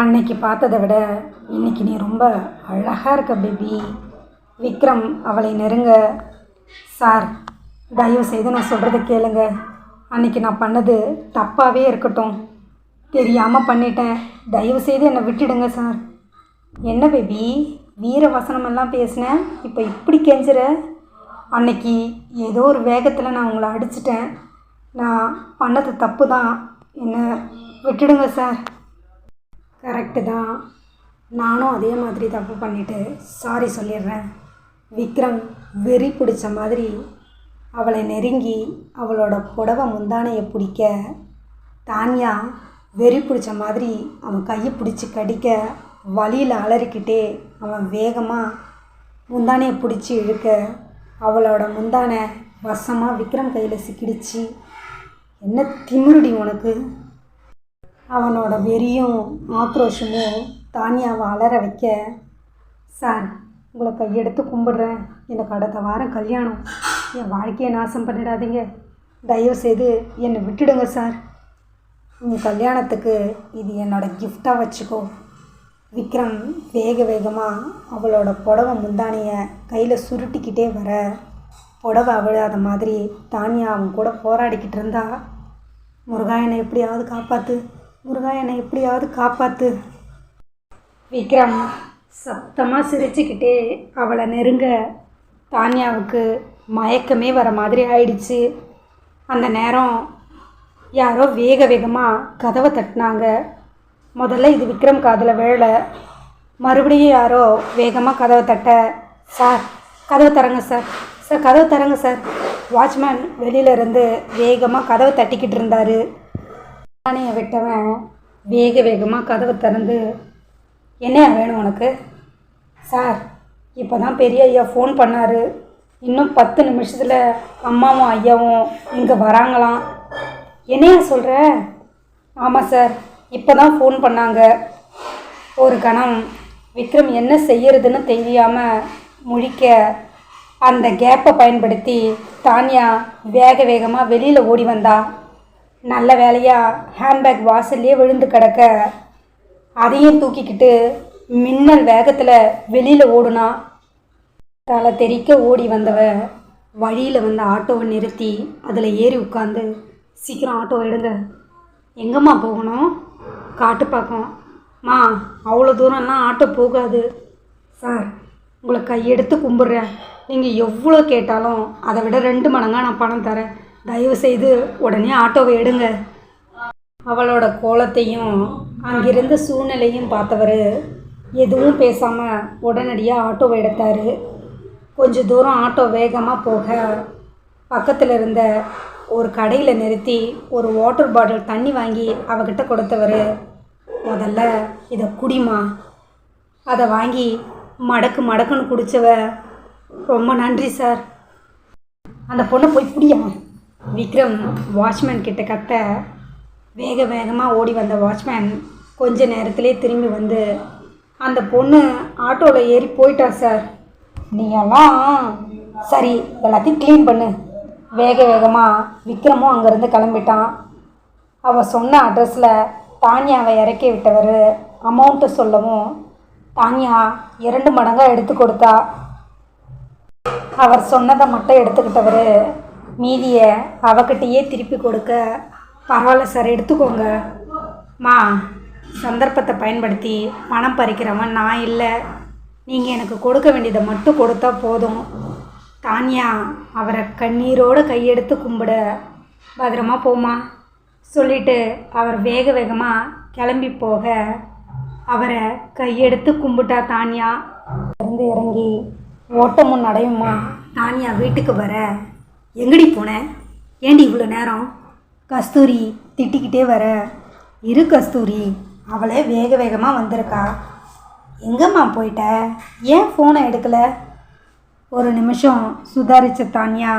அன்னைக்கு பார்த்ததை விட இன்னைக்கு நீ ரொம்ப அழகாக இருக்க பேபி. விக்ரம் அவளை நெருங்க. சார் தயவு செய்து நான் சொல்கிறத கேளுங்க. அன்னைக்கு நான் பண்ணது தப்பாகவே இருக்கட்டும். தெரியாமல் பண்ணிட்டேன். தயவு செய்து என்னை விட்டுடுங்க சார். என்ன பேபி? வீர வசனமெல்லாம் பேசினேன் இப்போ இப்படி கெஞ்சுற? அன்னைக்கு ஏதோ ஒரு வேகத்தில் நான் உங்களை அடிச்சிட்டேன். நான் பண்ணது தப்பு தான் என்னை விட்டுடுங்க சார். கரெக்டு தான். நானும் அதே மாதிரி தப்பு பண்ணிவிட்டு சாரி சொல்லிடுறேன். விக்ரம் வெறி பிடிச்ச மாதிரி அவளை நெருங்கி அவளோட புடவை முந்தானையை பிடிக்க தானியா வெறி பிடிச்ச மாதிரி அவன் கையை பிடிச்சி கடிக்க வழியில் அலறிக்கிட்டே அவன் வேகமாக முந்தானையை பிடிச்சி இழுக்க அவளோட முந்தானை வசமாக விக்ரம் கையில் சிக்கிடுச்சு. என்ன திமிருடி உனக்கு? அவனோட வெறியும் ஆக்ரோஷமும் தானியாவை அலற வைக்க சார் உங்களை கையெடுத்து கும்பிடுறேன். எனக்கு அடுத்த வாரம் கல்யாணம். என் வாழ்க்கையை நாசம் பண்ணிடாதீங்க. தயவு செய்து என்னை விட்டுடுங்க சார். உங்கள் கல்யாணத்துக்கு இது என்னோட கிஃப்டாக வச்சுக்கோ. விக்ரம் வேக வேகமாக அவளோட புடவை முந்தானியை கையில் சுருட்டிக்கிட்டே வர புடவை அவிழாத மாதிரி தானியா அவன் கூட போராடிக்கிட்டு இருந்தா முருகாயனை எப்படியாவது காப்பாற்று முருகா என்னை எப்படியாவது காப்பாற்று விக்ரம் சத்தமாக சிரிச்சுக்கிட்டே அவளை நெருங்க தானியாவுக்கு மயக்கமே வர மாதிரி ஆயிடுச்சு. அந்த நேரம் யாரோ வேக வேகமாக கதவை தட்டினாங்க. முதல்ல இது விக்ரம் காதில் வேலை மறுபடியும் யாரோ வேகமாக கதவை தட்ட சார் கதவை தரங்க சார் சார் கதவை தரங்க சார். வாட்ச்மேன் வெளியில இருந்து வேகமாக கதவை தட்டிக்கிட்டு இருந்தார். தானியை விட்டவன்? வேக வேகமாக கதவை திறந்து என்னையா வேணும் உனக்கு? சார் இப்போ தான் பெரிய ஐயா ஃபோன் பண்ணார். இன்னும் பத்து நிமிஷத்தில் அம்மாவும் ஐயாவும் இங்கே வராங்களாம். என்னையா சொல்கிற ஆமாம் சார் இப்போ தான் ஃபோன் பண்ணாங்க. ஒரு கணம் விக்ரம் என்ன செய்யறதுன்னு தெரியாமல் முழிக்க அந்த கேப்பை பயன்படுத்தி தானியா வேக வேகமாக வெளியில் ஓடி வந்தா. நல்ல வேலையாக ஹேண்ட்பேக் வாசல்லே விழுந்து கிடக்க. அதையும் தூக்கிக்கிட்டு மின்னல் வேகத்தில் வெளியில் ஓடுனா தலை தெறிக்க ஓடி வந்தவ வழியில் வந்த ஆட்டோவை நிறுத்தி அதில் ஏறி உட்காந்து சீக்கிரம் ஆட்டோ எடுங்க. எங்கம்மா போகணும்? காட்டுப்பாக்கம் மா அவ்வளோ தூரம்லாம் ஆட்டோ போகாது. சார் உங்களை கையெடுத்து கும்பிட்றேன். நீங்கள் எவ்வளோ கேட்டாலும் அதை விட ரெண்டு மடங்காக நான் பணம் தரேன். தயவு செய்து உடனே ஆட்டோவை எடுங்க. அவளோட கோலத்தையும் அங்கிருந்த சூழ்நிலையும் பார்த்தவர் எதுவும் பேசாமல் உடனடியாக ஆட்டோவை எடுத்தார். கொஞ்சம் தூரம் ஆட்டோ வேகமாக போக பக்கத்தில் இருந்த ஒரு கடையில் நிறுத்தி ஒரு வாட்டர் பாட்டில் தண்ணி வாங்கி அவகிட்ட கொடுத்தவர் முதல்ல இதை குடிமா அதை வாங்கி மடக்கு மடக்குன்னு குடித்தவ ரொம்ப நன்றி சார். அந்த பொண்ணை போய் புடியா விக்ரம் வாட்ச்மேன் கிட்ட கத்த வேக வேகமாக ஓடி வந்த வாட்ச்மேன் கொஞ்ச நேரத்திலே திரும்பி வந்து அந்த பொண்ணு ஆட்டோவில் ஏறி போயிட்டா சார். நீ எல்லாம் சரி எல்லாத்தையும் க்ளீன் பண்ணு. வேக வேகமாக விக்ரமும் அங்கேருந்து கிளம்பிட்டான். அவள் சொன்ன அட்ரஸில் தானியாவை இறக்கி விட்டவர் அமௌண்ட்டு சொல்லவும் தானியா இரண்டு மடங்காக எடுத்து கொடுத்தா. அவர் சொன்னதை மட்டும் எடுத்துக்கிட்டவர் மீதியை அவகிட்டயே திருப்பி கொடுக்க பரவாயில்ல சார் எடுத்துக்கோங்க. மா சந்தர்ப்பத்தை பயன்படுத்தி பணம் பறிக்கிறவன் நான் இல்லை. நீங்கள் எனக்கு கொடுக்க வேண்டியதை மட்டும் கொடுத்தா போதும். தானியா அவரை கண்ணீரோடு கையெடுத்து கும்பிட பத்திரமா போமா சொல்லிட்டு அவர் வேக வேகமாக கிளம்பி போக அவரை கையெடுத்து கும்பிட்டா தானியா. இருந்து இறங்கி ஓட்டமும் நடையுமா தானியா வீட்டுக்கு வர எங்கடி போனேன் ஏண்டி இவ்வளோ நேரம்? கஸ்தூரி திட்டிக்கிட்டே வர. இரு கஸ்தூரி அவளே வேக வேகமாக வந்திருக்கா. எங்கம்மா போயிட்ட? ஏன் ஃபோனை எடுக்கலை? ஒரு நிமிஷம் சுதாரிச்ச தானியா.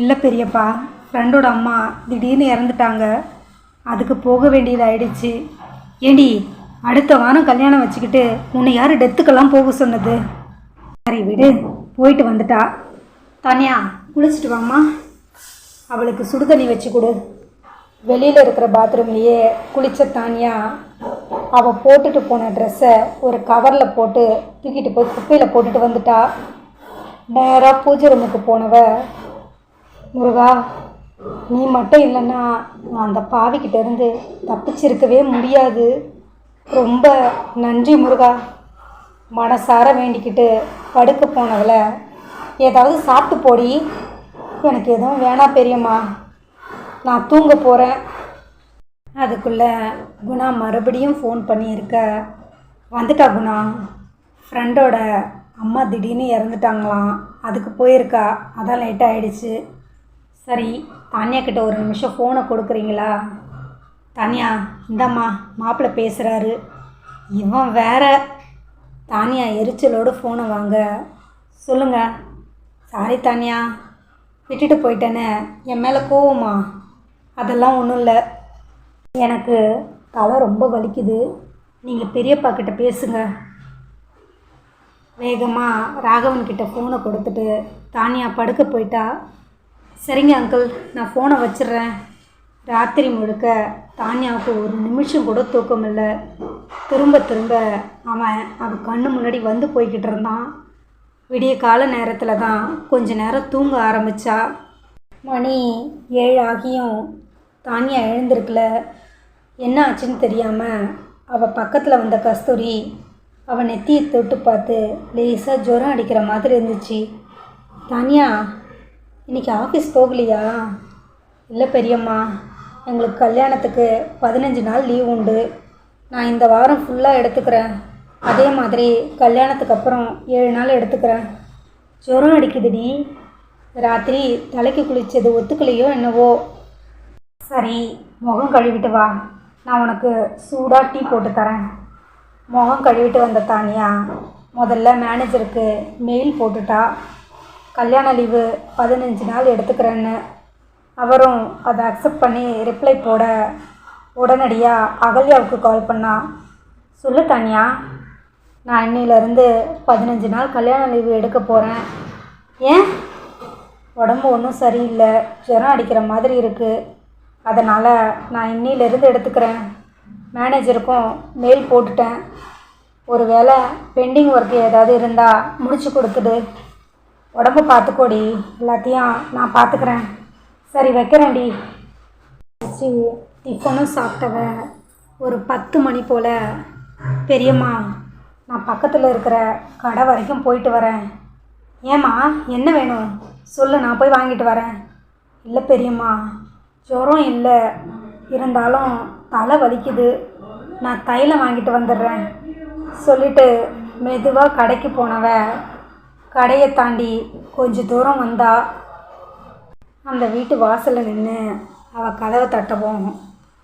இல்லை பெரியப்பா ஃப்ரெண்டோட அம்மா திடீர்னு இறந்துட்டாங்க. அதுக்கு போக வேண்டியதாயிடுச்சு ஏண்டி அடுத்த வாரம் கல்யாணம் வச்சுக்கிட்டு உன்னை யார் டெத்துக்கெல்லாம் போக சொன்னது? சரி விடு போயிட்டு வந்துட்டா. தானியா குளிச்சுட்டு வாம்மா. அவளுக்கு சுடுதண்ணி வச்சு கொடு. வெளியில் இருக்கிற பாத்ரூம்லேயே குளிச்ச தானியா அவள் போட்டுட்டு போன ட்ரெஸ்ஸை ஒரு கவரில் போட்டு தூக்கிட்டு போய் குப்பையில் போட்டுட்டு வந்துட்டா. நேராக பூஜை ரூமுக்கு போனவ முருகா நீ மட்டும் இல்லைன்னா நான் அந்த பாவிக்கிட்ட இருந்து தப்பிச்சிருக்கவே முடியாது. ரொம்ப நன்றி முருகா. மனசார வேண்டிக்கிட்டு படுக்க போனவள ஏதாவது சாப்பிட்டு போடி. எனக்கு எதுவும் வேணாம் பெரியம்மா. நான் தூங்க போகிறேன் அதுக்குள்ளே குணா மறுபடியும் ஃபோன் பண்ணியிருக்க. வந்துட்டா குணா. ஃப்ரெண்டோட அம்மா திடீர்னு இறந்துட்டாங்களாம். அதுக்கு போயிருக்கா. அதான் லேட் ஆகிடுச்சு சரி தானியா கிட்ட ஒரு நிமிஷம் ஃபோனை கொடுக்குறீங்களா? தானியா இந்தாம்மா மாப்பிள்ளை பேசுகிறாரு இவன் வேற. தானியா எரிச்சலோடு ஃபோனை வாங்க. சொல்லுங்கள் சாரி தானியா. விட்டுட்டு போயிட்டேனே. என் மேலே கோவமா? அதெல்லாம் ஒன்றும் இல்லை. எனக்கு தலை ரொம்ப வலிக்குது. நீங்கள் பெரியப்பா கிட்ட பேசுங்க. வேகமாக ராகவன்கிட்ட ஃபோனை கொடுத்துட்டு தானியா படுக்க போயிட்டா. சரிங்க அங்கிள் நான் ஃபோனை வச்சிடுறேன். ராத்திரி முழுக்க தானியாவுக்கு ஒரு நிமிஷம் கூட தூக்கம் இல்லை திரும்ப திரும்ப அவன் அவன் கண்ணு முன்னாடி வந்து போய்கிட்டு இருந்தான். விடிய கால நேரத்தில் தான் கொஞ்ச நேரம் தூங்க ஆரம்பித்தா மணி ஏழு ஆகியும். தானியா எழுந்திருக்கல. என்ன ஆச்சுன்னு தெரியாமல் அவள் பக்கத்தில் வந்த கஸ்தூரி அவன் நெத்தியை தொட்டு பார்த்து லேசாக ஜுரம் அடிக்கிற மாதிரி இருந்துச்சு. தானியா இன்னைக்கு ஆஃபீஸ் போகலையா? இல்லை பெரியம்மா எங்களுக்கு கல்யாணத்துக்கு பதினஞ்சு நாள் லீவ் உண்டு. நான் இந்த வாரம் ஃபுல்லாக எடுத்துக்கிறேன். அதே மாதிரி கல்யாணத்துக்கு அப்புறம் ஏழு நாள் எடுத்துக்கிறேன். ஜுரம் அடிக்குதுடி ராத்திரி தலைக்கு குளித்தது ஒத்துக்கலையோ என்னவோ. சரி முகம் கழுவிட்டு வா. நான் உனக்கு சூடாக டீ போட்டு தரேன். முகம் கழுவிட்டு வந்த தானியா முதல்ல மேனேஜருக்கு மெயில் போட்டுட்டா. கல்யாண லீவு பதினஞ்சு நாள் எடுத்துக்கிறேன்னு. அவரும் அதை அக்செப்ட் பண்ணி ரிப்ளை போட உடனடியாக அகல்யாவுக்கு கால் பண்ணா. சொல்லு தானியா. நான் இன்னிலேருந்து பதினஞ்சு நாள் கல்யாண லீவு எடுக்க போகிறேன் ஏன்? உடம்பு ஒன்றும் சரியில்லை. ஜுரம் அடிக்கிற மாதிரி இருக்குது அதனால் நான் இன்னிலேருந்து எடுத்துக்கிறேன். மேனேஜருக்கும் மெயில் போட்டுட்டேன். ஒரு வேளை பெண்டிங் ஒர்க் ஏதாவது இருந்தால் முடிச்சு கொடுத்துடு. உடம்பு பார்த்துக்கோடி. எல்லாத்தையும் நான் பார்த்துக்கிறேன். சரி வைக்கிறேன்டி. டிஃபனும் சாப்பிட்டவ ஒரு பத்து மணி போல் பெரியம்மா நான் பக்கத்தில் இருக்கிற கடை வரைக்கும் போயிட்டு வரேன். ஏம்மா என்ன வேணும்? சொல்லு நான் போய் வாங்கிட்டு வரேன். இல்லை பெரியம்மா ஜுரம் இல்லை. இருந்தாலும் தலை வலிக்குது. நான் தைலம் வாங்கிட்டு வந்துடுறேன். சொல்லிட்டு மெதுவாக கடைக்கு போனவ கடையை தாண்டி கொஞ்சம் தூரம் வந்தா அந்த வீட்டு வாசலில் நின்று அவள் கதவை தட்டவும்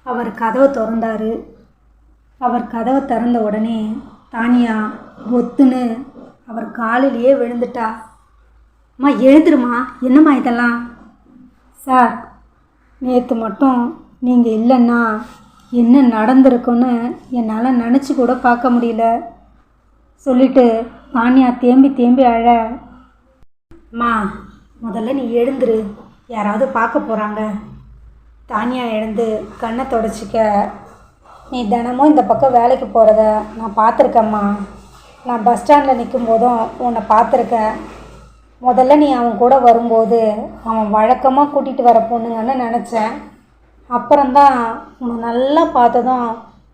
அவர் கதவை திறந்தார். அவர் கதவை திறந்த உடனே தானியா ஒத்துன்னு அவர் காலிலேயே விழுந்துட்டா. அம்மா எழுந்துருமா என்னம்மா இதெல்லாம்? சார் நேற்று மட்டும் நீங்கள் இல்லைன்னா என்ன நடந்திருக்குன்னு என்னால் நினச்சி கூட பார்க்க முடியல. சொல்லிட்டு தானியா தேம்பி தேம்பி அழ அம்மா முதல்ல நீ எழுந்துரு. யாராவது பார்க்க போகிறாங்க தானியா எழுந்து கண்ணை தொடச்சிக்க நீ தினமும் இந்த பக்கம் வேலைக்கு போகிறத நான் பார்த்துருக்கேம்மா. நான் பஸ் ஸ்டாண்டில் நிற்கும் போதும் உன்னை பார்த்துருக்கேன். முதல்ல நீ அவன் கூட வரும்போது அவன் வழக்கமாக கூட்டிகிட்டு வர பொண்ணுங்கன்னு நினச்சேன். அப்புறம்தான் உன்னை நல்லா பார்த்ததும்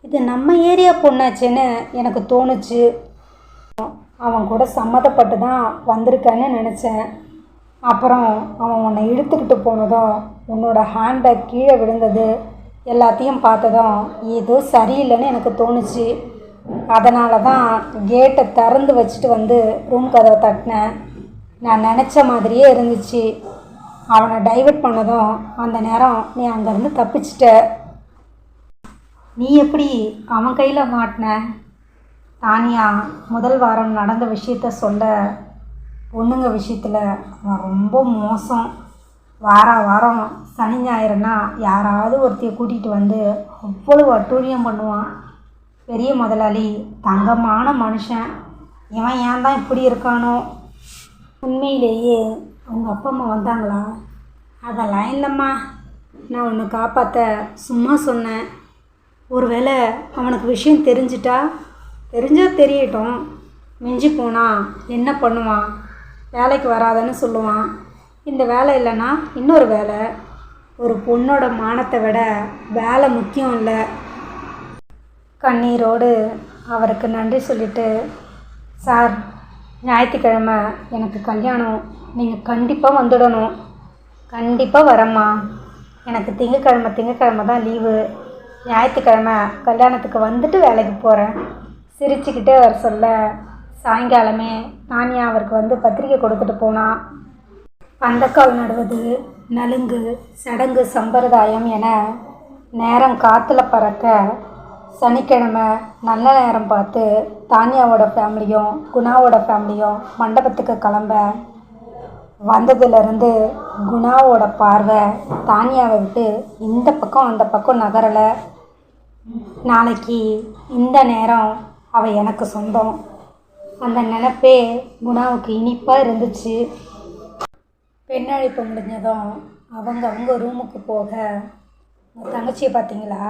இது நம்ம ஏரியா பொண்ணாச்சேன்னு எனக்கு தோணுச்சு. அவன் கூட சம்மதப்பட்டு தான் வந்திருக்கேன்னு நினச்சேன். அப்புறம் அவன் உன்னை இழுத்துக்கிட்டு போனதும் உன்னோட ஹேண்ட்பேக் கீழே விழுந்தது. எல்லாத்தையும் பார்த்ததும் ஏதோ சரியில்லைன்னு எனக்கு தோணுச்சு. அதனால தான் கேட்டை திறந்து வச்சுட்டு வந்து ரூம் கதவை தட்டினேன். நான் நினச்ச மாதிரியே இருந்துச்சு. அவனை டைவர்ட் பண்ணதும் அந்த நேரம் நீ அங்கேருந்து தப்பிச்சிட்ட. நீ எப்படி அவன் கையில் மாட்டின? தானியா முதல் வாரம் நடந்த விஷயத்த சொல்ல பொண்ணுங்க விஷயத்தில் அவன் ரொம்ப மோசம். வார வாரம் சனி ஞாயிறுனா யாராவது ஒருத்தையை கூட்டிகிட்டு வந்து அவ்வளவு அட்டூழியம் பண்ணுவான். பெரிய முதலாளி தங்கமான மனுஷன். இவன் ஏன் தான் இப்படி இருக்கானோ? உண்மையிலேயே அவங்க அப்பா அம்மா வந்தாங்களா? அதெல்லாம் இல்லைம்மா. நான் உன்னை காப்பாற்ற சும்மா சொன்னேன். ஒருவேளை அவனுக்கு விஷயம் தெரிஞ்சிட்டா? தெரிஞ்சால் தெரியட்டும். மிஞ்சி போனால் என்ன பண்ணுவான்? வேலைக்கு வராதன்னு சொல்லுவான். இந்த வேலை இல்லைன்னா இன்னொரு வேலை. ஒரு பொண்ணோட மானத்தை விட வேலை முக்கியம் இல்லை. கண்ணீரோடு அவருக்கு நன்றி சொல்லிட்டு சார் ஞாயிற்றுக்கிழமை எனக்கு கல்யாணம். நீங்கள் கண்டிப்பாக வந்துடணும். கண்டிப்பாக வரேம்மா. எனக்கு திங்கக்கிழமை திங்கக்கிழமை தான் லீவு. ஞாயிற்றுக்கிழமை கல்யாணத்துக்கு வந்துட்டு வேலைக்கு போகிறேன் சிரிச்சுக்கிட்டே வர சொல்ல சாயங்காலமே நானியா அவருக்கு வந்து பத்திரிக்கை கொடுத்துட்டு போனான் பந்தக்கால் நடுவது நலுங்கு சடங்கு சம்பிரதாயம் என நேரம் காற்றுல பறக்க சனிக்கிழமை நல்ல நேரம் பார்த்து தானியாவோட ஃபேமிலியும் குணாவோட ஃபேமிலியும் மண்டபத்துக்கு கிளம்ப வந்ததுலேருந்து குணாவோட பார்வை தானியாவை விட்டு இந்த பக்கம் அந்த பக்கம் நகரலை. நாளைக்கு இந்த நேரம் அவள் எனக்கு சொந்தம். அந்த நினப்பே குணாவுக்கு இனிப்பாக இருந்துச்சு. பெண்ணழைப்பு முடிஞ்சதும் அவங்க அவங்க ரூமுக்கு போக உங்கள் தங்கச்சியை பார்த்தீங்களா?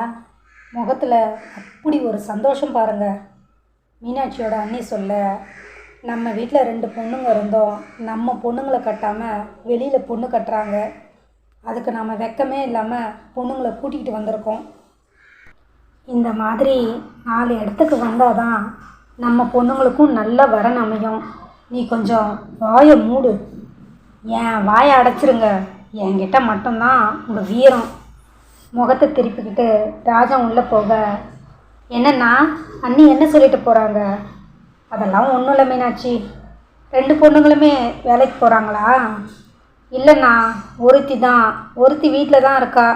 முகத்தில் அப்படி ஒரு சந்தோஷம் பாருங்கள் மீனாட்சியோட அண்ணி சொல்ல நம்ம வீட்டில் ரெண்டு பொண்ணுங்க இருந்தோம். நம்ம பொண்ணுங்களை கட்டாமல் வெளியில் பொண்ணு கட்டுறாங்க. அதுக்கு நம்ம வெக்கமே இல்லாமல் பொண்ணுங்களை கூட்டிகிட்டு வந்திருக்கோம். இந்த மாதிரி நாலு இடத்துக்கு வந்தால் தான் நம்ம பொண்ணுங்களுக்கும் நல்ல வரன் அமையும். நீ கொஞ்சம் வாயை மூடு. என் வாயை அடைச்சிருங்க. என்கிட்ட மட்டும்தான் உங்கள் வீரம். முகத்தை திருப்பிக்கிட்டு ராஜா உள்ளே போக. என்னண்ணா அண்ணி என்ன சொல்லிட்டு போகிறாங்க அதெல்லாம் ஒன்றும் இல்லை மீனாட்சி. ரெண்டு பொண்ணுங்களுமே வேலைக்கு போகிறாங்களா இல்லைண்ணா ஒருத்தி தான். ஒருத்தி வீட்டில் தான் இருக்கா.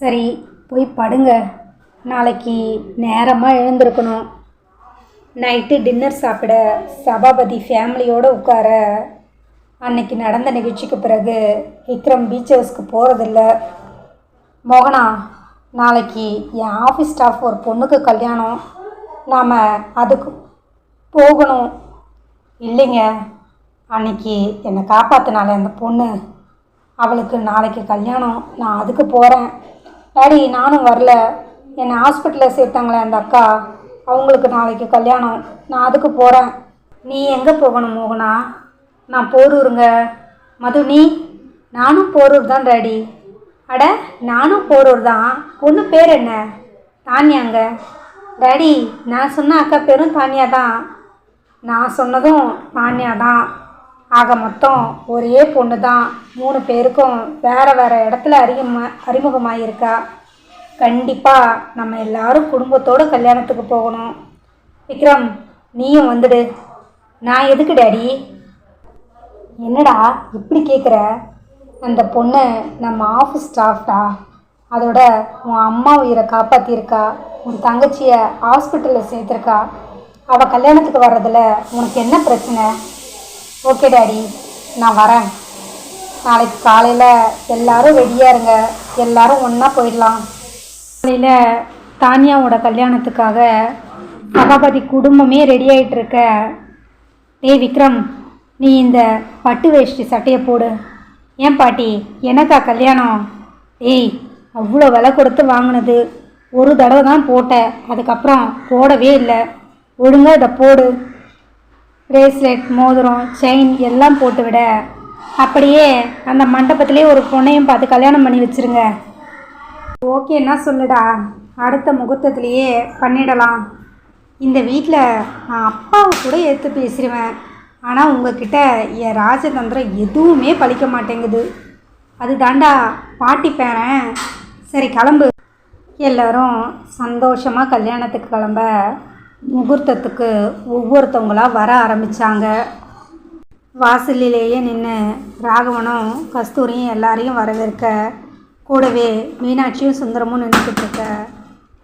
சரி போய் படுங்க. நாளைக்கு நேரமாக எழுந்திருக்கணும். நைட்டு டின்னர் சாப்பிட சபாபதி ஃபேமிலியோடு உட்கார அன்னைக்கு நடந்த நிகழ்ச்சிக்கு பிறகு விக்ரம் பீச் ஹவுஸ்க்கு போகிறதில்ல மோகனா நாளைக்கு என் ஆஃபீஸ் ஸ்டாஃப் ஒரு பொண்ணுக்கு கல்யாணம். நாம் அதுக்கு போகணும். இல்லைங்க அன்னைக்கு என்னை காப்பாற்றினாலே அந்த பொண்ணு. அவளுக்கு நாளைக்கு கல்யாணம். நான் அதுக்கு போகிறேன் டாடி நானும் வரல. என்னை ஹாஸ்பிட்டலில் சேர்த்தாங்களே அந்த அக்கா. அவங்களுக்கு நாளைக்கு கல்யாணம். நான் அதுக்கு போகிறேன் நீ எங்கே போகணும் மோகனா? நான் போரூருங்க. மது நீ? நானும் போரூர் தான் டாடி. அட நானும் போரூர் தான். பொண்ணு பேர் என்ன? தானியாங்க. டாடி நான் சொன்ன அக்கா பேரும் தானியா தான். நான் சொன்னதும் தானியா தான். ஆக மொத்தம் ஒரே பொண்ணு தான். மூணு பேருக்கும் வேறு வேறு இடத்துல அறிமுக அறிமுகமாயிருக்கா. கண்டிப்பாக நம்ம எல்லாரும் குடும்பத்தோடு கல்யாணத்துக்கு போகணும். விக்ரம் நீயும் வந்துடு. நான் எதுக்கு டாடி? என்னடா இப்படி கேட்குற அந்த பொண்ணு நம்ம ஆஃபீஸ் ஸ்டாஃப்டா அதோட உன் அம்மா உயிரை காப்பாற்றியிருக்கா உன் தங்கச்சியை ஹாஸ்பிட்டலில் சேர்த்துருக்கா? அவள் கல்யாணத்துக்கு வர்றதில் உனக்கு என்ன பிரச்சனை? ஓகே டாடி நான் வரேன். நாளைக்கு காலையில் எல்லோரும் ரெடியாக இருங்க. எல்லாரும் ஒன்றா போயிடலாம். காலையில் தானியாவோட கல்யாணத்துக்காக சபாபதி குடும்பமே ரெடி ஆகிட்டு இருக்க விக்ரம். நீ இந்த பட்டு வேஷ்டி சட்டையை போடு. ஏன் பாட்டி? எனக்கா கல்யாணம்? ஏய் அவ்வளோ விலை கொடுத்து வாங்கினது. ஒரு தடவை தான் போட்டேன். அதுக்கப்புறம் போடவே இல்லை. ஒழுங்காக இதை போடு. பிரேஸ்லெட் மோதிரம் செயின் எல்லாம் போட்டு விட. அப்படியே அந்த மண்டபத்திலே ஒரு பொண்ணையும் பார்த்து கல்யாணம் பண்ணி வச்சிருங்க. ஓகேன்னா சொல்லுடா. அடுத்த முகூர்த்தத்துலேயே பண்ணிடலாம். இந்த வீட்டில் நான் அப்பாவை கூட எடுத்து பேசிடுவேன். ஆனால் உங்ககிட்ட என் ராஜதந்திரம் எதுவுமே பழிக்க மாட்டேங்குது. அது தாண்டா பாட்டி பேரன் சரி கிளம்பு. எல்லோரும் சந்தோஷமாக கல்யாணத்துக்கு கிளம்ப முகூர்த்தத்துக்கு ஒவ்வொருத்தவங்களா வர ஆரம்பித்தாங்க வாசலிலேயே நின்று ராகவனும் கஸ்தூரியும் எல்லாரையும் வரவேற்க கூடவே மீனாட்சியும் சுந்தரமும் நின்றுக்கிட்டு இருக்க.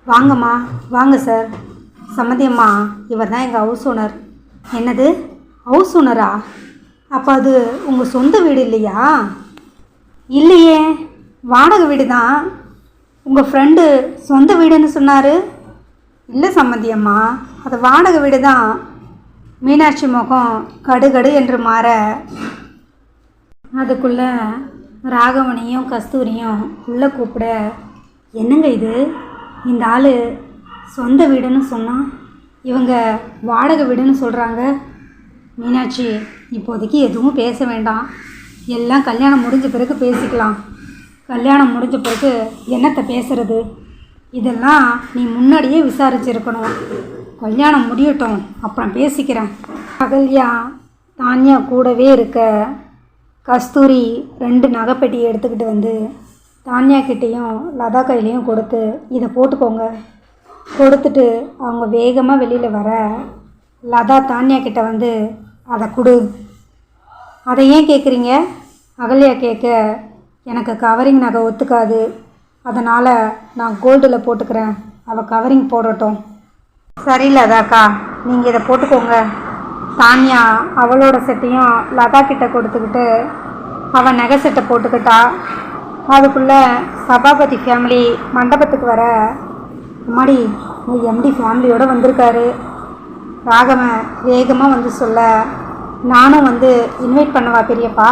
வாங்கம்மா வாங்க சார். சம்மதியம்மா இவர் தான் எங்கள் ஹவுஸ் ஓனர் என்னது? ஹவுஸ் ஓனரா? அப்போ அது உங்கள் சொந்த வீடு இல்லையா? இல்லையே. வாடகை வீடு தான் உங்கள் ஃப்ரெண்டு சொந்த வீடுன்னு சொன்னார். இல்லை சம்மந்தியம்மா அது வாடகை வீடு தான் மீனாட்சி முகம் கடுகடு என்று மாற அதுக்குள்ளே ராகவனையும் கஸ்தூரியும் உள்ளே கூப்பிட என்னங்க இது? இந்த ஆள் சொந்த வீடுன்னு சொன்னால் இவங்க வாடகை வீடுன்னு சொல்கிறாங்க மீனாட்சி இப்போதைக்கு எதுவும் பேச வேண்டாம். எல்லாம் கல்யாணம் முடிஞ்ச பிறகு பேசிக்கலாம். கல்யாணம் முடிஞ்ச பிறகு என்னத்தை பேசுறது? இதெல்லாம் நீ முன்னாடியே விசாரிச்சிருக்கணும். கல்யாணம் முடியட்டும் அப்புறம் பேசிக்கிறேன். அகல்யா தானியா கூடவே இருக்க கஸ்தூரி ரெண்டு நகைப்பெட்டியை எடுத்துக்கிட்டு வந்து தானியா கிட்டேயும் லதா கையிலையும் கொடுத்து இதை போட்டுக்கோங்க. கொடுத்துட்டு அவங்க வேகமாக வெளியில் வர லதா தானியா கிட்ட வந்து அதை கொடு. அதை ஏன் கேட்குறீங்க அகல்யா கேட்க எனக்கு கவரிங் நகை ஒத்துக்காது. அதனால் நான் கோல்டில் போட்டுக்கிறேன். அவள் கவரிங் போடட்டும். சரி லதாக்கா நீங்கள் இதை போட்டுக்கோங்க. சாமியா அவளோட செட்டையும் லதா கிட்ட கொடுத்துக்கிட்டு அவன் நகை செட்டை போட்டுக்கிட்டா அதுக்குள்ளே சபாபதி ஃபேமிலி மண்டபத்துக்கு வர முன்னாடி நீ எம்டி ஃபேமிலியோடு வந்திருக்காரு. ராகவன் வேகமாக வந்து சொல்ல நானும் வந்து இன்வைட் பண்ணவா பெரியப்பா?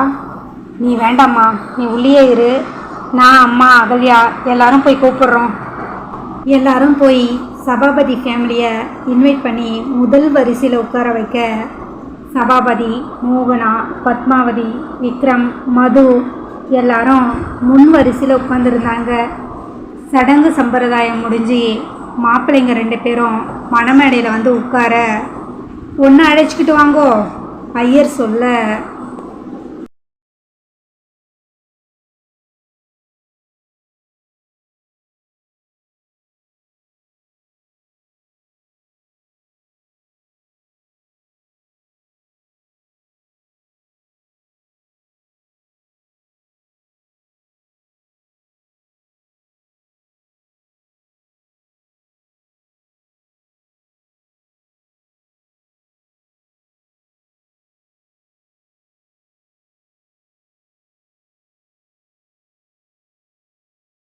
நீ வேண்டாம்மா நீ உள்ளே இரு. நான் அம்மா அகல்யா எல்லாரும் போய் கூப்பிட்றோம். எல்லாரும் போய் சபாபதி ஃபேமிலியை இன்வைட் பண்ணி முதல் வரிசையில் உட்கார வைக்க சபாபதி மோகனா பத்மாவதி விக்ரம் மது எல்லாரும் முன் வரிசையில் உட்காந்துருந்தாங்க சடங்கு சம்பிரதாயம் முடிஞ்சு மாப்பிள்ளைங்க ரெண்டு பேரும் மணமேடையில் வந்து உட்கார ஒன்று அழைச்சிக்கிட்டு வாங்கோ. ஐயர் சொல்ல